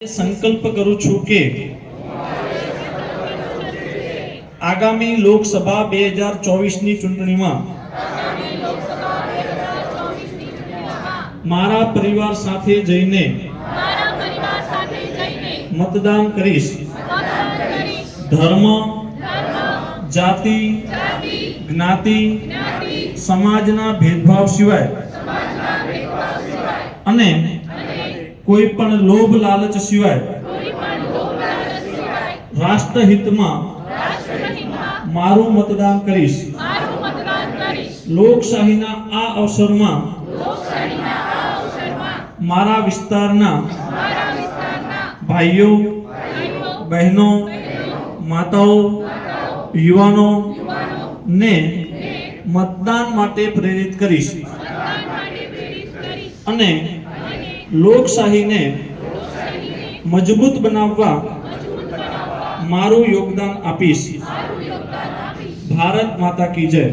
સંકલ્પ કરું છું કે આગામી લોકસભા બે હજાર ચોવીસની ચૂંટણીમાં મારા પરિવાર સાથે જઈને મતદાન કરીશ. ધર્મ, જાતિ, જ્ઞાતિ, સમાજના ભેદભાવ સિવાય અને કોઈ પણ લોભ લાલચ સિવાય રાષ્ટ્રહિતમાં મારું મતદાન કરીશ. લોકશાહીના આ અવસરમાં મારા વિસ્તારના ભાઈઓ બહેનો માતાઓ યુવાનો ને મતદાન માટે પ્રેરિત કરીશ. અને લોકશાહીને મજબૂત બનાવવા મારું યોગદાન આપીશ. ભારત માતા કી જય.